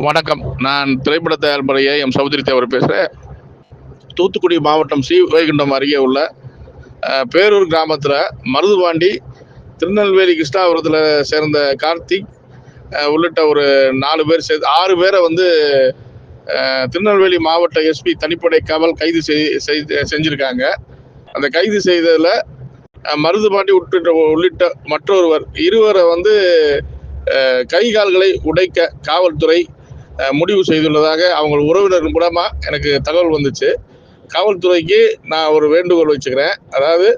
வணக்கம். நான் திரைப்பட தயாரிப்பாளர் எம் சௌத்ரி தேவர் பேசுகிறேன் தூத்துக்குடி மாவட்டம் ஸ்ரீ வைகுண்டம் அருகே உள்ள பேரூர் கிராமத்தில் மருதுபாண்டி திருநெல்வேலி கிருஷ்ணாபுரத்தில் சேர்ந்த கார்த்திக் உள்ளிட்ட ஒரு நாலு பேர் சேர்ந்து ஆறு பேரை வந்து திருநெல்வேலி மாவட்ட எஸ்பி தனிப்படை காவல் கைது செய்- செய்து செஞ்சுருக்காங்க. அந்த கைது செய்ததில் மருதுபாண்டி உட்பட்ட உள்ளிட்ட மற்றொருவர் இருவரை வந்து கை கால்களை உடைக்க காவல்துறை முடிவு செய்துள்ளதாக அவங்க உறவினர் மூலமா எனக்கு தகவல் வந்துச்சு. காவல்துறைக்கு நான் ஒரு வேண்டுகோள் வச்சுக்கிறேன். அதாவது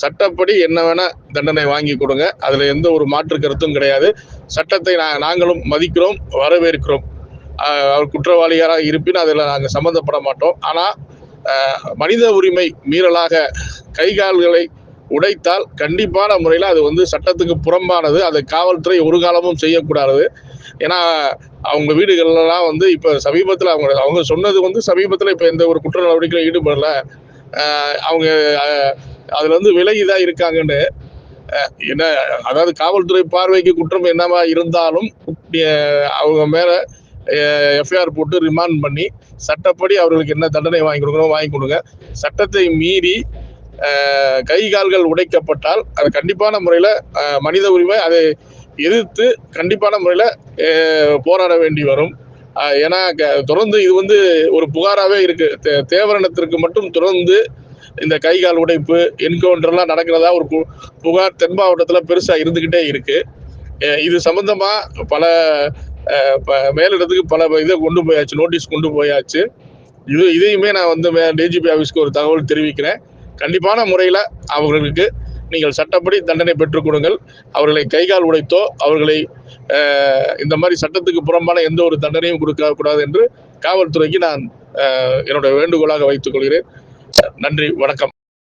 சட்டப்படி என்ன வேணா தண்டனை வாங்கி கொடுங்க. அதுல எந்த ஒரு மாற்று கருத்தும் கிடையாது. சட்டத்தை நாங்களும் மதிக்கிறோம் வரவேற்கிறோம். அவர் குற்றவாளியாராக இருப்பின் அதில் நாங்கள் சம்மந்தப்பட மாட்டோம். ஆனால் மனித உரிமை மீறலாக கை கால்களை உடைத்தால் கண்டிப்பான முறையில் அது வந்து சட்டத்துக்கு புறம்பானது. அதை காவல்துறை ஒரு காலமும் செய்யக்கூடாது. ஏன்னா அவங்க வீடுகள்லாம் வந்து இப்போ சமீபத்தில் அவங்க அவங்க சொன்னது வந்து சமீபத்தில் இப்போ எந்த ஒரு குற்ற நடவடிக்கையிலும் ஈடுபடல. அவங்க ஆஹ் அதுல இருந்து விலகி தான் இருக்காங்கன்னு என்ன அதாவது காவல்துறை பார்வைக்கு குற்றம் என்னவா இருந்தாலும் அவங்க மேல எஃப்ஐஆர் போட்டு ரிமாண்ட் பண்ணி சட்டப்படி அவர்களுக்கு என்ன தண்டனை வாங்கி கொடுக்கணும் வாங்கி கொடுங்க. சட்டத்தை மீறி கை கால்கள் உடைக்கப்பட்டால் அது கண்டிப்பான முறையில் மனித உரிமை அதை எதிர்த்து கண்டிப்பான முறையில் போராட வேண்டி வரும். ஏன்னா க- தொடர்ந்து இது வந்து ஒரு புகாராகவே இருக்கு. தே- தேவரணத்திற்கு மட்டும் தொடர்ந்து இந்த கை கால் உடைப்பு என்கவுண்டர்லாம் நடக்கிறதா ஒரு பு- புகார் தென் மாவட்டத்தில் பெருசாக இருந்துக்கிட்டே இருக்கு. இது சம்பந்தமாக பல ப- மேலிடத்துக்கு பல இதை கொண்டு போயாச்சு நோட்டீஸ் கொண்டு போயாச்சு. இது இதையுமே நான் வந்து டிஜிபி ஆஃபீஸ்க்கு ஒரு தகவல் தெரிவிக்கிறேன். கண்டிப்பான முறையில் அவர்களுக்கு நீங்கள் சட்டப்படி தண்டனை பெற்றுக் கொடுங்கள். அவர்களை கைகால் உடைத்தோ அவர்களை இந்த மாதிரி சட்டத்துக்கு புறம்பான எந்த ஒரு தண்டனையும் கொடுக்க கூடாது என்று காவல்துறைக்கு நான் என்னுடைய வேண்டுகோளாக வைத்துக் கொள்கிறேன். நன்றி வணக்கம்.